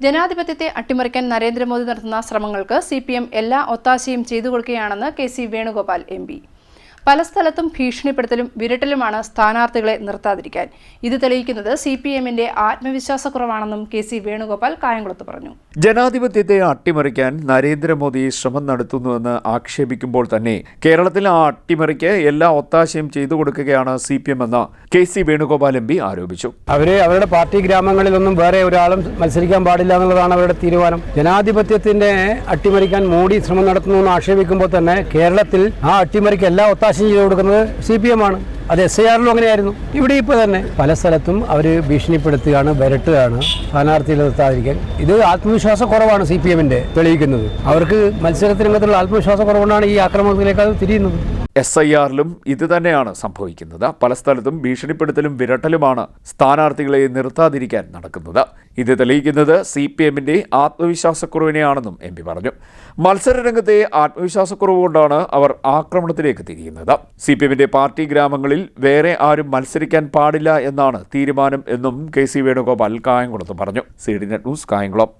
ജനാധിപത്യത്തെ അട്ടിമറിക്കാൻ നരേന്ദ്രമോദി നടത്തുന്ന ശ്രമങ്ങൾക്ക് സി എല്ലാ ഒത്താശയും ചെയ്തു കൊടുക്കുകയാണെന്ന് കെ സി വേണുഗോപാൽ എം പല സ്ഥലത്തും ഭീഷണിപ്പെടുത്തലും വിരട്ടലുമാണ് സ്ഥാനാർത്ഥികളെ നിർത്താതിരിക്കാൻ. ഇത് തെളിയിക്കുന്നത് സി പി എമ്മിന്റെ ആത്മവിശ്വാസക്കുറവാണെന്നും കെ സി വേണുഗോപാൽ കായംകുളത്ത് പറഞ്ഞു. ജനാധിപത്യത്തെ അട്ടിമറിക്കാൻ നരേന്ദ്രമോദി ശ്രമം നടത്തുന്നുവെന്ന് ആക്ഷേപിക്കുമ്പോൾ തന്നെ കേരളത്തിൽ ആ അട്ടിമറിക്ക് എല്ലാ ഒത്താശയും ചെയ്തു കൊടുക്കുകയാണ് സി പി എം എന്ന് K C Venugopal M P ആരോപിച്ചു. അവരെ അവരുടെ പാർട്ടി ഗ്രാമങ്ങളിലൊന്നും വേറെ ഒരാളും മത്സരിക്കാൻ പാടില്ല എന്നുള്ളതാണ് അവരുടെ തീരുമാനം. ജനാധിപത്യത്തിന്റെ അട്ടിമറിക്കാൻ മോദി ശ്രമം നടത്തുന്നു എന്ന് ആക്ഷേപിക്കുമ്പോൾ തന്നെ കേരളത്തിൽ ആ അട്ടിമറിക്ക് എല്ലാ ഒത്താശയും ചെയ്തു കൊടുക്കുന്നത് സി പി എം ആണ്. അത് എസ് ഐ ആറിലും അങ്ങനെയായിരുന്നു. ഇവിടെ ഇപ്പോൾ തന്നെ പല സ്ഥലത്തും അവർ ഭീഷണിപ്പെടുത്തുകയാണ് വരട്ടുകയാണ് സ്ഥാനാർത്ഥികൾ നിർത്താതിരിക്കാൻ. ഇത് ആത്മവിശ്വാസ കുറവാണ് സി പി എമ്മിന്റെ തെളിയിക്കുന്നത്. അവർക്ക് മത്സരത്തിനകത്തുള്ള ആത്മവിശ്വാസ കുറവുകൊണ്ടാണ് ഈ ആക്രമണത്തിലേക്ക് അത് തിരിയുന്നത്. എസ് ഐ ആറിലും ഇത് തന്നെയാണ് സംഭവിക്കുന്നത്. പല സ്ഥലത്തും ഭീഷണിപ്പെടുത്തലും വിരട്ടലുമാണ് സ്ഥാനാർത്ഥികളെ നിർത്താതിരിക്കാൻ നടക്കുന്നത്. ഇത് തെളിയിക്കുന്നത് സി പി എമ്മിന്റെ ആത്മവിശ്വാസക്കുറവിനെയാണെന്നും എം പി പറഞ്ഞു. മത്സരരംഗത്തെ ആത്മവിശ്വാസക്കുറവ് കൊണ്ടാണ് അവർ ആക്രമണത്തിലേക്ക് തിരിയുന്നത്. സി പി എമ്മിന്റെ പാർട്ടി ഗ്രാമങ്ങളിൽ വേറെ ആരും മത്സരിക്കാൻ പാടില്ല എന്നാണ് തീരുമാനം എന്നും കെ സി വേണുഗോപാൽ കായംകുളത്ത് പറഞ്ഞു. C D net news Kayamkulam.